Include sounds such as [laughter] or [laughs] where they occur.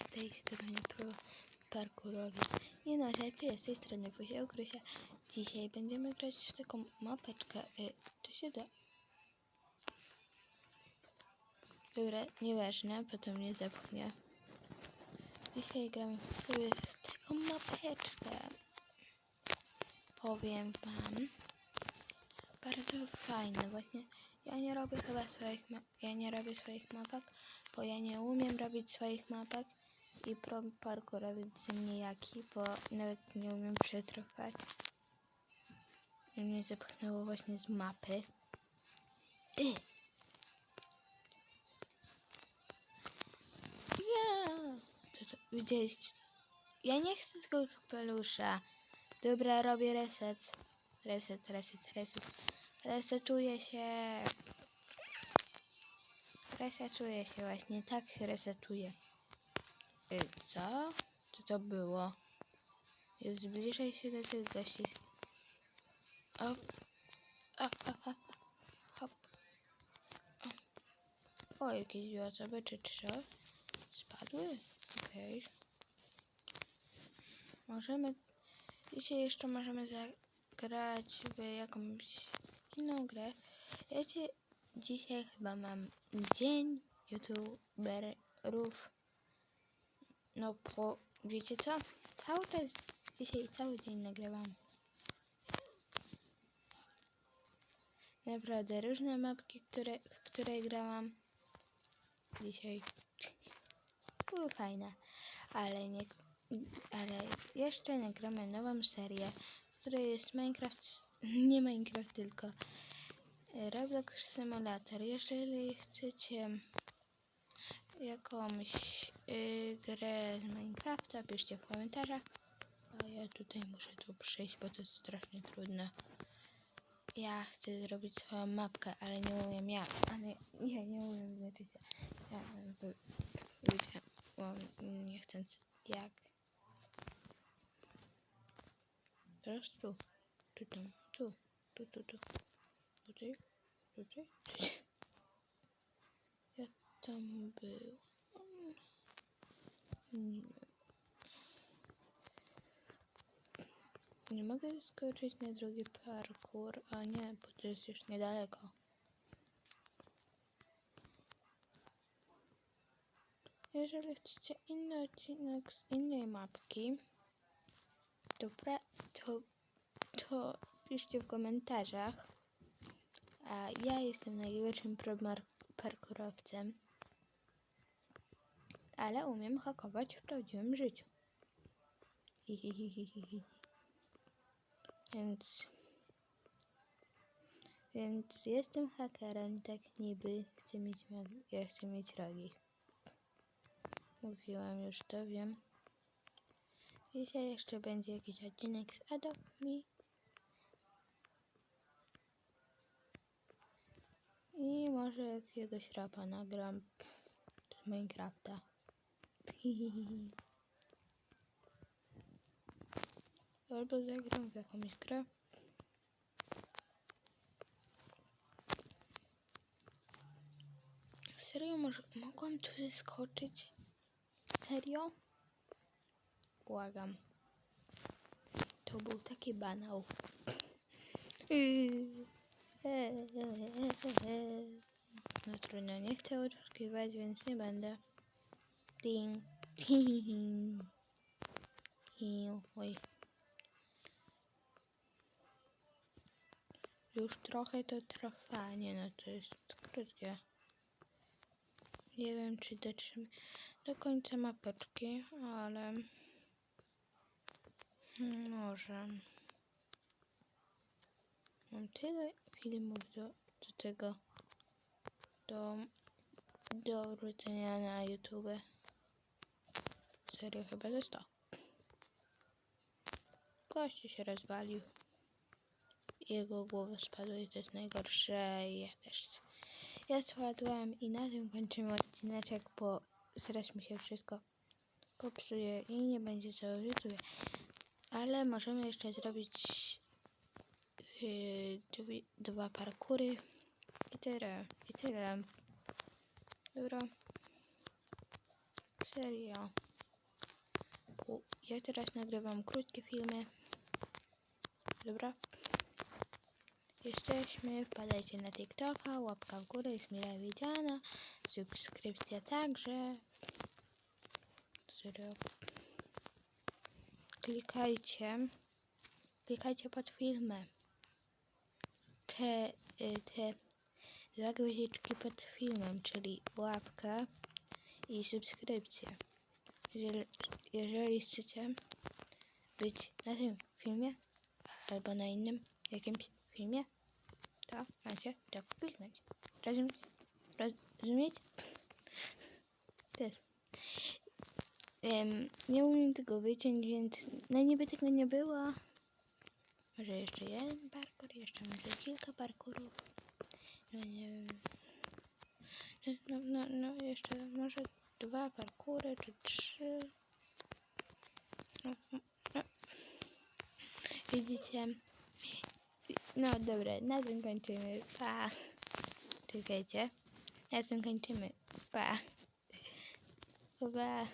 z tej strony pro parkurowiec. Nie no, żartuję, z tej strony Fusia Ukrysia. Dzisiaj będziemy grać w taką mapeczkę. Y, to się da. Dobra, nieważne, potem mnie zepchnie. Dzisiaj gramy sobie w taką mapeczkę. Powiem wam. Bardzo fajne, właśnie. Ja nie robię chyba swoich ja nie robię swoich mapek, bo ja nie umiem robić swoich mapek i pro parkurowiec z mnie jaki, bo nawet nie umiem przetrwać. I mnie zepchnęło właśnie z mapy. Ja. To, to, widzieliście? Ja nie chcę tego kapelusza. Dobra, robię reset. Reset, reset, reset. Resetuje się. Resetuje się właśnie, tak się resetuje. Y, co? Co to było? Zbliżaj się do tych gości. Op. Op, op, op. Hop. O, jakieś dwie osoby, czy trzy? Spadły? Okej. Możemy... Dzisiaj jeszcze możemy zagrać w jakąś inną grę. Wiecie, dzisiaj chyba mam dzień youtuberów. No po... Wiecie co? Cały czas dzisiaj cały dzień nagrywam. Naprawdę różne mapki, które, w które grałam dzisiaj. [laughs] Były fajne, ale nie, ale jeszcze nagramy nową serię, w której jest Minecraft, [laughs] nie Minecraft tylko Roblox Simulator. Jeżeli chcecie jakąś y, grę z Minecrafta, piszcie w komentarzach. A ja tutaj muszę tu przyjść, bo to jest strasznie trudne. Ja chcę zrobić swoją mapkę, ale nie umiem ja. Ale ja nie umiem, znaczy. Ja bym wy- wiedziałam, nie chcąc jak. Teraz tu. Tu tam. Tu. Tu, tu, tu. Tutaj. Tutaj. Tutaj. Ja tam był. Nie. Nie mogę skoczyć na drugi parkour, a nie, bo to jest już niedaleko. Jeżeli chcecie inny odcinek z innej mapki, to, pra- to, to piszcie w komentarzach. A ja jestem najlepszym parkurowcem, ale umiem hakować w prawdziwym życiu. Więc. Więc jestem hakerem, tak niby. Chcę mieć, ja chcę mieć rogi. Mówiłam już to, wiem. Dzisiaj jeszcze będzie jakiś odcinek z Adopt Me. I może jakiegoś rapa nagram z Minecrafta. [laughs] Albo zagram w jakąś grę. Serio, może mogłam tu zeskoczyć? Serio? Błagam. To był taki banał. No trudno, nie chcę oczekiwać, więc nie będę. Ding. Oj. Już trochę to trwa, nie no, to jest krótkie. Nie wiem, czy dotrzymam do końca mapeczki, ale może. Mam tyle filmów do, do tego, do, do wrzucenia na YouTube. Serio, chyba ze 100. Gościu się rozwalił. Jego głowa spadła i to jest najgorsze. Ja też. Ja spadłam i na tym kończymy odcineczek, bo zaraz mi się wszystko popsuje i nie będzie co w YouTube. Ale możemy jeszcze zrobić yy, dwie, dwa parkury i tyle. I tyle. Dobra. serio. Bo ja teraz nagrywam krótkie filmy. Dobra. Jesteśmy, wpadajcie na TikToka, łapka w górę jest mile widziana, subskrypcja także. Serio. Klikajcie, klikajcie pod filmem. Te, y, te dwa guziczki pod filmem, czyli łapkę i subskrypcję. Jeżeli, jeżeli chcecie być na tym filmie albo na innym jakimś filmie, to macie tak kliknąć. Rozumieć? Rozumieć? Też. Nie umiem tego wyciąć, więc no niby tego nie było. Może jeszcze jeden parkour, jeszcze może kilka parkurów. No nie wiem. No, no, no jeszcze może dwa parkury czy trzy. No, no, no. Widzicie? No dobra, na tym kończymy. Pa. Czekajcie. Na tym kończymy. Pa. Pa.